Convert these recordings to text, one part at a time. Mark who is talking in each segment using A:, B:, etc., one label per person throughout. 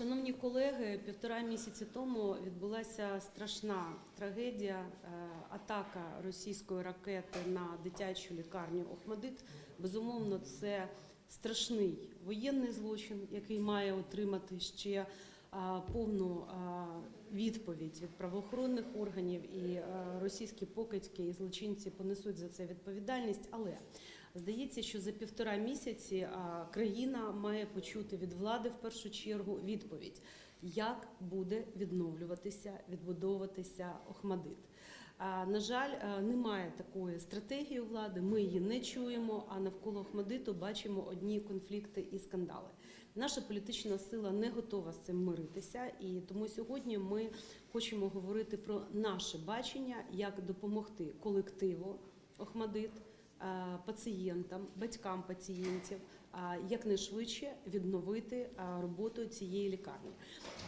A: Шановні колеги, півтора місяці тому відбулася страшна трагедія, е, атака російської ракети на дитячу лікарню Охмадит. Безумовно, це страшний воєнний злочин, який має отримати ще е, повну е, відповідь від правоохоронних органів, і російські покидьки і злочинці понесуть за це відповідальність. Але Здається, що за півтора місяці країна має почути від влади в першу чергу відповідь, як буде відновлюватися, відбудовуватися Охмадит. На жаль, немає такої стратегії влади. Ми її не чуємо. А навколо Охмадиту бачимо одні конфлікти і скандали. Наша політична сила не готова з цим миритися, і тому сьогодні ми хочемо говорити про наше бачення, як допомогти колективу Охмадит пацієнтам, батькам пацієнтів е, якнайшвидше відновити е, роботу цієї лікарні.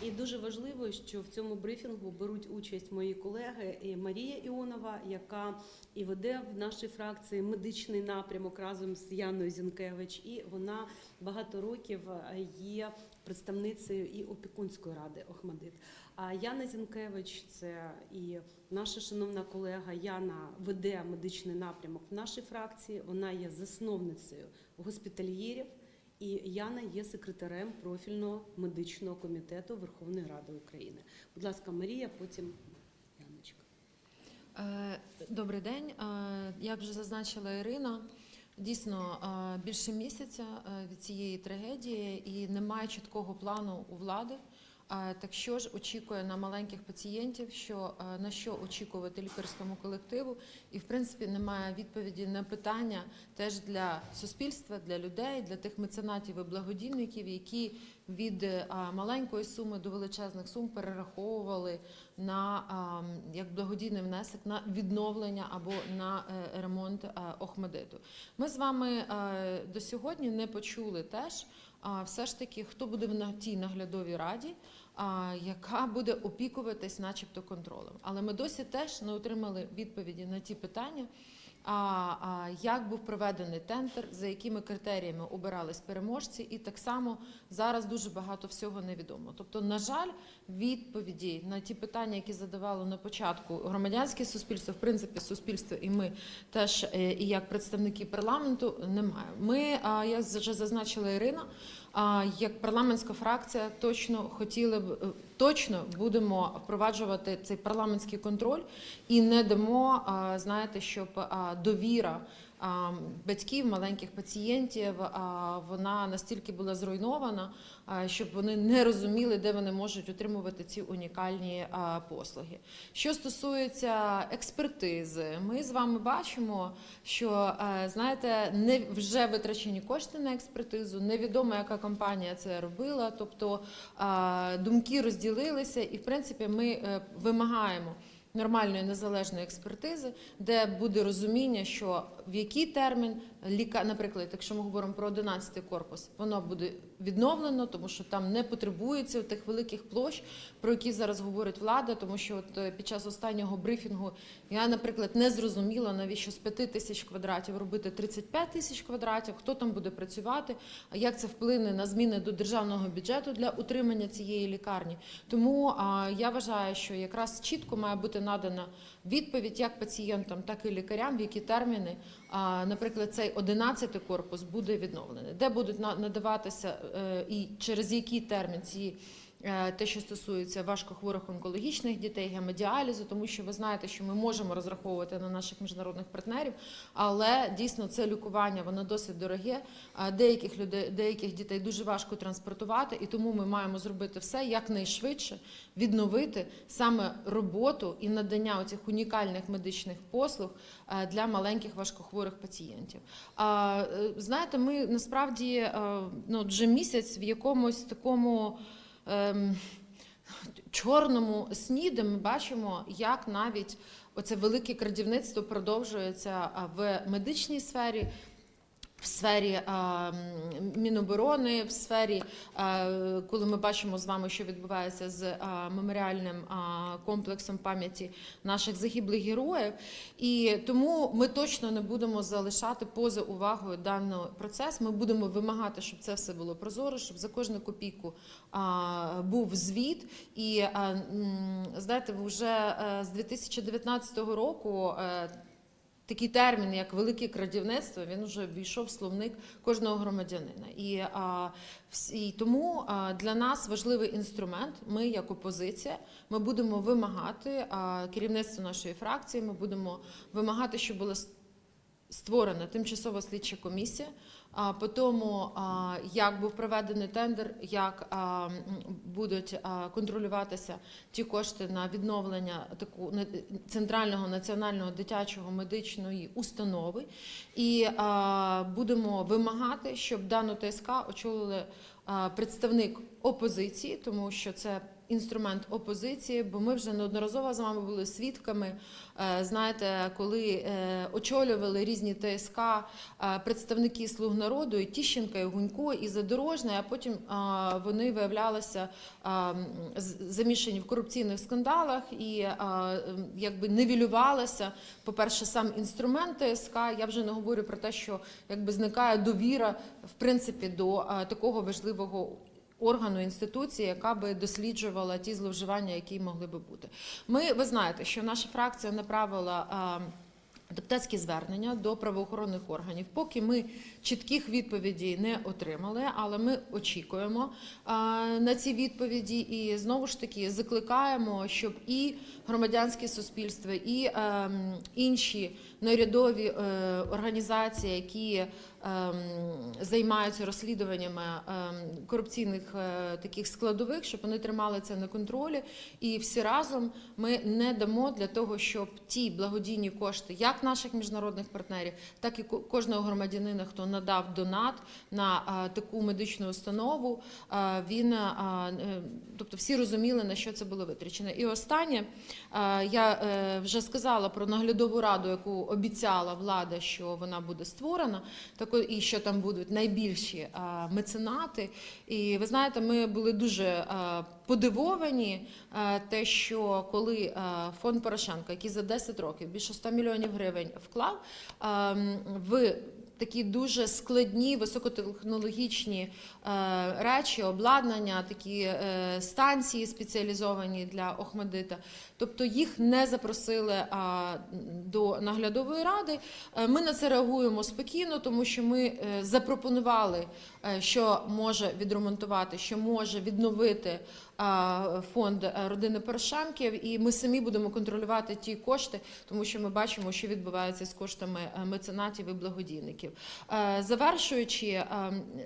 A: І дуже важливо, що в цьому брифінгу беруть участь мої колеги і Марія Іонова, яка і веде в нашій фракції медичний напрямок разом з Яною Зінкевич, і вона багато років е, є представницею і опікунської ради Охмадит. А Яна Зінкевич, це і наша шановна колега Яна веде медичний напрямок в нашій фракції. Вона є засновницею госпітальєрів. І Яна є секретарем профільного медичного комітету Верховної Ради України. Будь ласка, Марія, потім Яночка.
B: Е, Добрий день. Е, Як вже зазначила Ірина, дійсно е, більше місяця від цієї трагедії і немає чіткого плану у влади. Так що ж очікує на маленьких пацієнтів, що на що очікувати лікарському колективу, і в принципі немає відповіді на питання теж для суспільства, для людей, для тих меценатів і благодійників, які від е, маленької суми до величезних сум перераховували на як благодійний внесок на відновлення або на е, ремонт е, Охмадиту. Ми з вами до сьогодні не почули теж. Все ж таки, хто буде на тій наглядовій раді, яка буде опікуватись, начебто, контролем. Але ми досі теж не отримали відповіді на ті питання, а, як був проведений тендер, за якими критеріями обирались переможці, і так само зараз дуже багато всього невідомо. Тобто, на жаль, відповіді на ті питання, які задавало на початку громадянське суспільство, в принципі, суспільство, і ми теж е, і як представники парламенту немає. Ми, як вже зазначила Ірина, а, як парламентська фракція точно хотіли б е, точно будемо впроваджувати цей парламентський контроль і не дамо, знаєте, щоб довіра батьків маленьких пацієнтів вона настільки була зруйнована, щоб вони не розуміли, де вони можуть отримувати ці унікальні послуги. Що стосується експертизи, ми з вами бачимо, що знаєте, не вже витрачені кошти на експертизу. Невідомо, яка компанія це робила. Тобто думки розділилися, і в принципі ми е, вимагаємо. Нормальної незалежної експертизи, де буде розуміння, що в який термін ліка, наприклад, якщо ми говоримо про 11 корпус, воно буде відновлено, тому що там не потребується тих великих площ, про які зараз говорить влада. Тому що от е, під час останнього брифінгу я, наприклад, не зрозуміла, навіщо з 5 тисяч квадратів робити 35 тисяч квадратів, хто там буде працювати, а як це вплине на зміни до державного бюджету для утримання цієї лікарні. Тому я вважаю, що якраз чітко має бути надана відповідь як пацієнтам, так і лікарям, в які терміни, наприклад, цей 11 корпус буде відновлений, де будуть на- надаватися е, і через який термін ці. Е, Те, що стосується важкохворих онкологічних дітей, гемодіалізу, тому що ви знаєте, що ми можемо розраховувати на наших міжнародних партнерів, але дійсно це лікування воно досить дороге. Деяких людей, деяких дітей дуже важко транспортувати, і тому ми маємо зробити все якнайшвидше відновити саме роботу і надання оцих унікальних медичних послуг е, для маленьких важкохворих пацієнтів. Е, знаєте, ми насправді е, ну, вже місяць в якомусь такому. Ем, Чорному сні, де ми бачимо, як навіть оце велике крадівництво продовжується в медичній сфері. В сфері е, Міноборони, в сфері, е, коли ми бачимо з вами, що відбувається з е, меморіальним е, комплексом пам'яті наших загиблих героїв. І тому ми точно не будемо залишати поза увагою даний процес. Ми будемо вимагати, щоб це все було прозоро, щоб за кожну копійку був звіт. І знаєте, вже е, з 2019 року. Такий термін, як велике крадівництво, він вже ввійшов в словник кожного громадянина. І, а, і тому а, для нас важливий інструмент. Ми, як опозиція, ми будемо вимагати а, керівництво нашої фракції. Ми будемо вимагати, щоб була створена тимчасова слідча комісія. А по тому, як був проведений тендер, як будуть контролюватися ті кошти на відновлення таку центрального національного дитячого медичної установи, і будемо вимагати, щоб дану ТСК очолили представник опозиції, тому що це інструмент опозиції, бо ми вже неодноразово з вами були свідками. е, Знаєте, коли е, очолювали різні ТСК е, представники слуг народу, і Тіщенка, і Гунько, і Задорожний, а потім вони виявлялися замішані в корупційних скандалах і якби нивелювалося, по-перше, сам інструмент ТСК. Я вже не говорю про те, що якби зникає довіра в принципі до такого важливого органу інституції, яка би досліджувала ті зловживання, які могли би бути. Ми ви знаєте, що наша фракція направила. Депутатські звернення до правоохоронних органів, поки ми чітких відповідей не отримали, але ми очікуємо на ці відповіді і знову ж таки закликаємо, щоб і громадянське суспільство, і ем, інші неурядові е, організації, які ем, займаються розслідуваннями ем, корупційних е, таких складових, щоб вони тримали це на контролі. І всі разом ми не дамо для того, щоб ті благодійні кошти, як наших міжнародних партнерів, так і кожного громадянина, хто надав донат на таку медичну установу, він е, тобто всі розуміли на що це було витрачено. І останнє я е, вже сказала про наглядову раду, яку обіцяла влада, що вона буде створена, так і що там будуть найбільші меценати. І ви знаєте, ми були дуже подивовані, те, що коли фонд Порошенка, який за 10 років більше 100 мільйонів гривень вклав ем, в такі дуже складні, високотехнологічні е, речі, обладнання, такі е, станції спеціалізовані для Охмадита. Тобто їх не запросили до наглядової ради. Е, Ми на це реагуємо спокійно, тому що ми запропонували, що може відремонтувати, що може відновити фонд е, родини Порошенків, і ми самі будемо контролювати ті кошти, тому що ми бачимо, що відбувається з коштами е, меценатів і благодійників. Е, Завершуючи, е,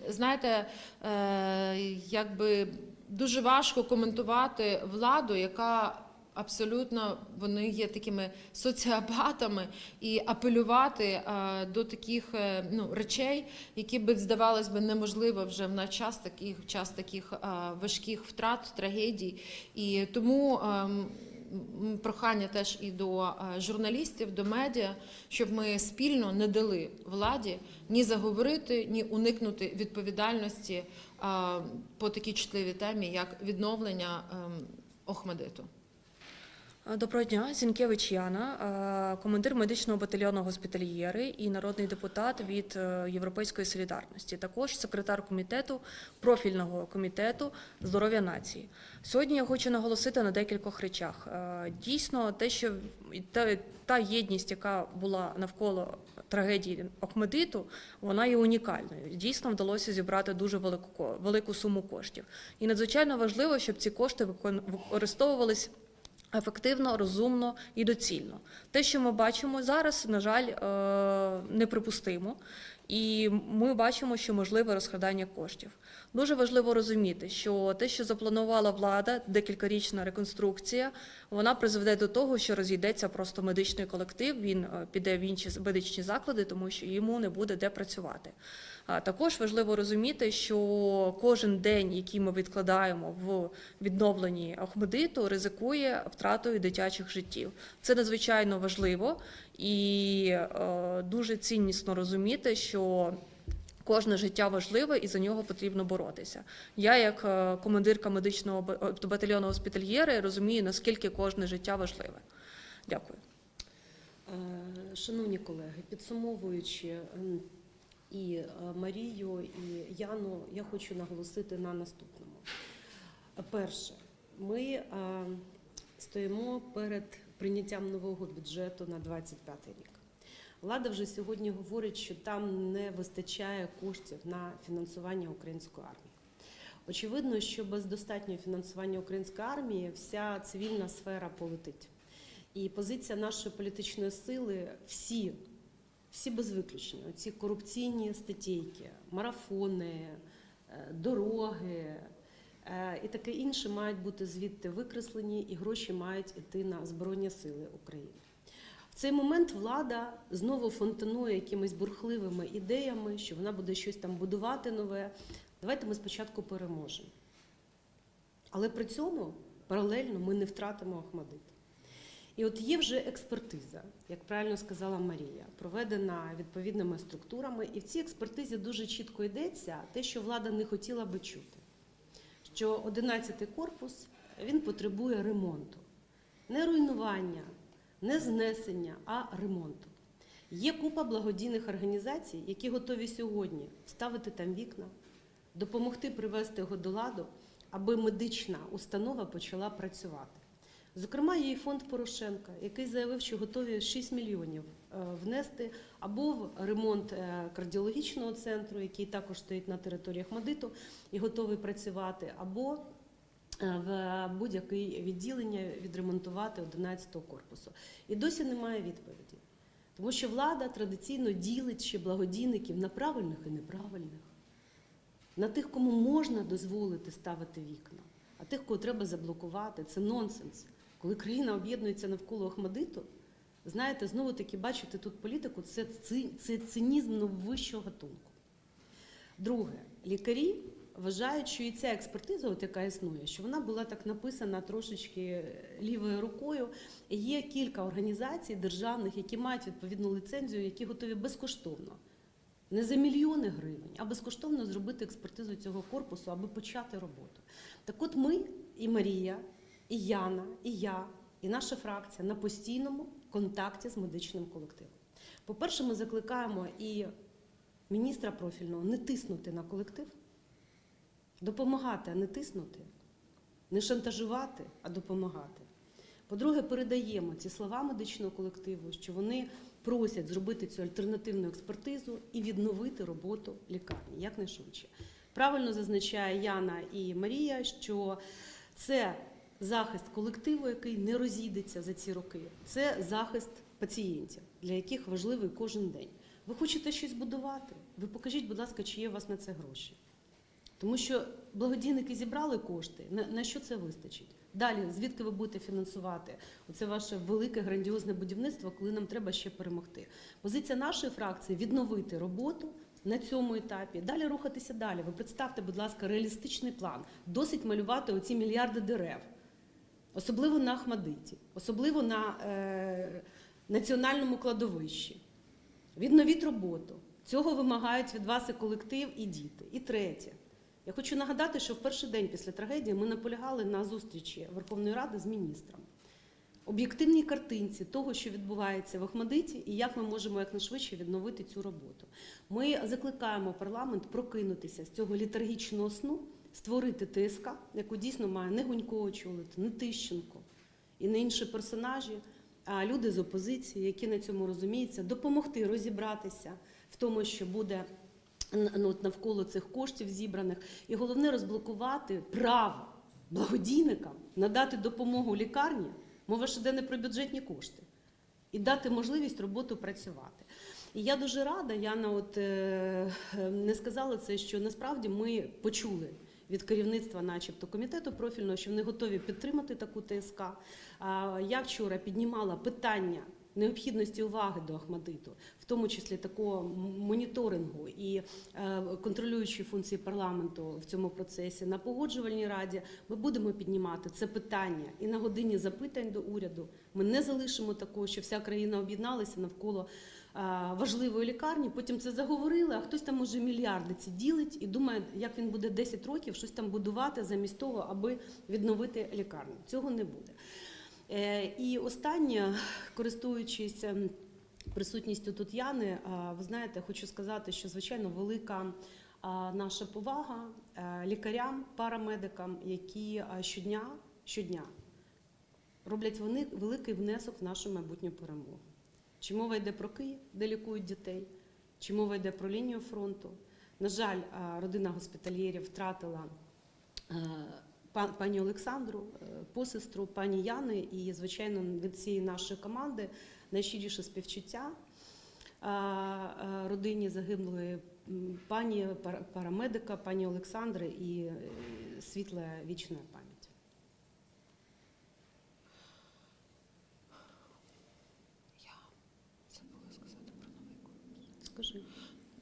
B: знаєте, е, якби дуже важко коментувати владу, яка Абсолютно вони є такими соціопатами, і апелювати е, до таких е, ну, речей, які би здавалось би неможливо вже в час таких час таких е, важких втрат, трагедій. І тому ем, прохання теж і до журналістів, до медіа, щоб ми спільно не дали владі ні заговорити, ні уникнути відповідальності по такій чутливій темі, як відновлення ем, Охмадиту.
C: Доброго дня, Зінкевич Яна, е, командир медичного батальйону госпітальєри і народний депутат від е, Європейської солідарності. Також секретар комітету профільного комітету здоров'я нації. Сьогодні я хочу наголосити на декількох речах. Е, Дійсно, те, що та, єдність, яка була навколо трагедії Охмедиту, вона є унікальною. Дійсно вдалося зібрати дуже велику велику суму коштів. І надзвичайно важливо, щоб ці кошти використовувались ефективно, розумно і доцільно. Те, що ми бачимо зараз, на жаль, е, неприпустимо. І ми бачимо, що можливе розкрадання коштів. Дуже важливо розуміти, що те, що запланувала влада, декількарічна реконструкція, вона призведе до того, що розійдеться просто медичний колектив. Він е, піде в інші медичні заклади, тому що йому не буде де працювати. Також важливо розуміти, що кожен день, який ми відкладаємо в відновленні Охмедиту, ризикує втратою дитячих життів. Це надзвичайно важливо і е, дуже ціннісно розуміти, що Кожне життя важливе і за нього потрібно боротися. Я, як е, командирка медичного ба- батальйону госпітальєри, розумію, наскільки кожне життя важливе. Дякую.
A: Е, Шановні колеги, підсумовуючи і е, Марію, і Яну, я хочу наголосити на наступному. Перше, ми стоїмо перед прийняттям нового бюджету на 25 рік. Влада вже сьогодні говорить, що там не вистачає коштів на фінансування української армії. Очевидно, що без достатнього фінансування української армії вся цивільна сфера полетить. І позиція нашої політичної сили всі, всі без виключення, ці корупційні статейки, марафони, е, дороги е, і таке інше мають бути звідти викреслені, і гроші мають іти на Збройні Сили України. Цей момент влада знову фонтанує якимись бурхливими ідеями, що вона буде щось там будувати нове. Давайте ми спочатку переможемо. Але при цьому паралельно ми не втратимо Ахмадит. І от є вже експертиза, як правильно сказала Марія, проведена відповідними структурами, і в цій експертизі дуже чітко йдеться те, що влада не хотіла би чути. Що 11-й корпус він потребує ремонту, не руйнування, не знесення, а ремонту. Є купа благодійних організацій, які готові сьогодні ставити там вікна, допомогти привести його до ладу, аби медична установа почала працювати. Зокрема, є і фонд Порошенка, який заявив, що готові 6 мільйонів е, внести або в ремонт е, кардіологічного центру, який також стоїть на території Ахмадиту і готовий працювати, або в будь-яке відділення відремонтувати 11-го корпусу. І досі немає відповіді. Тому що влада традиційно ділить ще благодійників на правильних і неправильних, на тих, кому можна дозволити ставити вікна, а тих, кого треба заблокувати. Це нонсенс. Коли країна об'єднується навколо Ахмадиту, знаєте, знову таки бачити тут політику це, це цинізм вищого гатунку. Друге, лікарі вважають, що і ця експертиза, от яка існує, що вона була так написана трошечки лівою рукою. Є кілька організацій державних, які мають відповідну ліцензію, які готові безкоштовно, не за мільйони гривень, а безкоштовно зробити експертизу цього корпусу, аби почати роботу. Так от ми, і Марія, і Яна, і я, і наша фракція на постійному контакті з медичним колективом. По-перше, ми закликаємо і міністра профільного не тиснути на колектив, допомагати, а не тиснути, не шантажувати, а допомагати. По-друге, передаємо ці слова медичного колективу, що вони просять зробити цю альтернативну експертизу і відновити роботу лікарні якнайшвидше. Правильно зазначає Яна і Марія, що це захист колективу, який не розійдеться за ці роки. Це захист пацієнтів, для яких важливий кожен день. Ви хочете щось будувати? Ви покажіть, будь ласка, чи є у вас на це гроші. Тому що благодійники зібрали кошти. На, на що це вистачить? Далі, звідки ви будете фінансувати оце ваше велике грандіозне будівництво, коли нам треба ще перемогти? Позиція нашої фракції відновити роботу на цьому етапі, далі рухатися далі. Ви представте, будь ласка, реалістичний план. Досить малювати оці мільярди дерев, особливо на Ахмадиті, особливо на е, національному кладовищі. Відновіть роботу. Цього вимагають від вас і колектив, і діти. І третє. Я хочу нагадати, що в перший день після трагедії ми наполягали на зустрічі Верховної Ради з міністром. Об'єктивній картинці того, що відбувається в Ахмадиті, і як ми можемо якнайшвидше відновити цю роботу. Ми закликаємо парламент прокинутися з цього літаргічного сну, створити ТСК, яку дійсно має не Гунько очолити, не Тищенко і не інші персонажі, а люди з опозиції, які на цьому розуміються, допомогти розібратися в тому, що буде навколо цих коштів зібраних, і головне розблокувати право благодійникам надати допомогу лікарні. Мова ж іде не про бюджетні кошти, і дати можливість роботу працювати. І я дуже рада, Яна от е, не сказала це, що насправді ми почули від керівництва, начебто, комітету профільного, що вони готові підтримати таку ТСК. Я вчора піднімала питання необхідності уваги до Ахмадиту, в тому числі такого моніторингу і е, контролюючої функції парламенту в цьому процесі на погоджувальній раді, ми будемо піднімати це питання і на годині запитань до уряду. Ми не залишимо такого, що вся країна об'єдналася навколо е, важливої лікарні. Потім це заговорили, а хтось там уже мільярди ці ділить і думає, як він буде 10 років щось там будувати замість того, аби відновити лікарню. Цього не буде. Е, І останнє, користуючись ем, присутністю тут Яни, ви знаєте, хочу сказати, що звичайно велика наша повага е, лікарям, парамедикам, які щодня, щодня роблять вони великий внесок в нашу майбутню перемогу. Чи мова йде про Київ, де лікують дітей, чи мова йде про лінію фронту. На жаль, родина госпітальєрів втратила е, пані Олександру, е, посестру, пані Яни, і, звичайно, від цієї нашої команди найщиріше співчуття а, а, родині загиблої пані парамедика, пані Олександри і е, світла вічна пам'ять.
B: Я забула сказати про новий.
A: Скажи.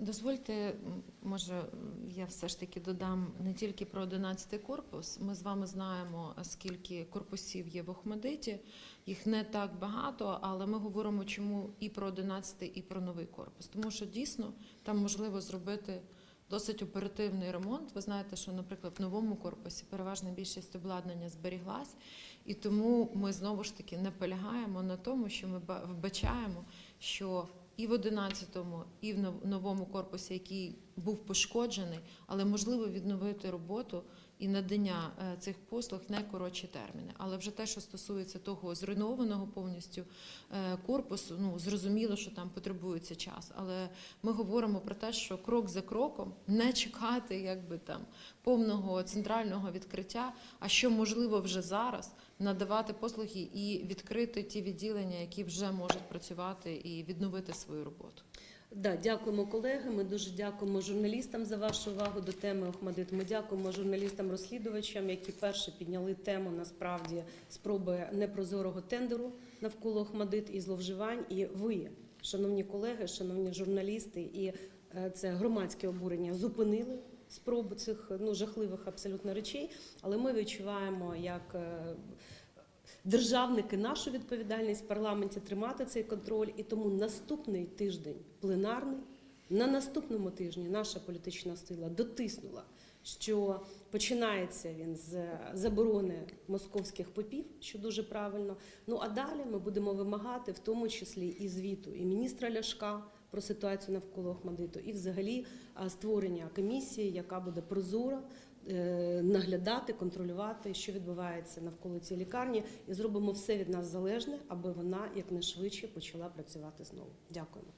B: Дозвольте, може, я все ж таки додам не тільки про 11 корпус. Ми з вами знаємо, скільки корпусів є в Охмадиті. Їх не так багато, але ми говоримо чому і про 11, і про новий корпус. Тому що дійсно там можливо зробити досить оперативний ремонт. Ви знаєте, що, наприклад, в новому корпусі переважна більшість обладнання зберіглась, і тому ми знову ж таки наполягаємо на тому, що ми вбачаємо, що і в 11-му, і в новому корпусі, який був пошкоджений, але можливо відновити роботу і надання е, цих послуг в найкоротші терміни. Але вже те, що стосується того зруйнованого повністю е, корпусу, ну зрозуміло, що там потребується час. Але ми говоримо про те, що крок за кроком не чекати, якби там повного центрального відкриття, а що можливо вже зараз надавати послуги і відкрити ті відділення, які вже можуть працювати і відновити свою роботу.
A: Да, дякуємо колеги. Ми дуже дякуємо журналістам за вашу увагу до теми Охмадит. Ми дякуємо журналістам-розслідувачам, які перші підняли тему насправді спроби непрозорого тендеру навколо Охмадит і зловживань. І ви, шановні колеги, шановні журналісти, і е, це громадське обурення зупинили спробу цих ну жахливих абсолютно речей. Але ми відчуваємо як. Державники нашу відповідальність в парламенті тримати цей контроль, і тому наступний тиждень пленарний. На наступному тижні наша політична сила дотиснула, що починається він з заборони московських попів, що дуже правильно. Ну а далі ми будемо вимагати, в тому числі і звіту і міністра Ляшка про ситуацію навколо Охмадиту, і взагалі створення комісії, яка буде прозора, наглядати, контролювати, що відбувається навколо цієї лікарні, і зробимо все від нас залежне, аби вона якнайшвидше почала працювати знову. Дякуємо.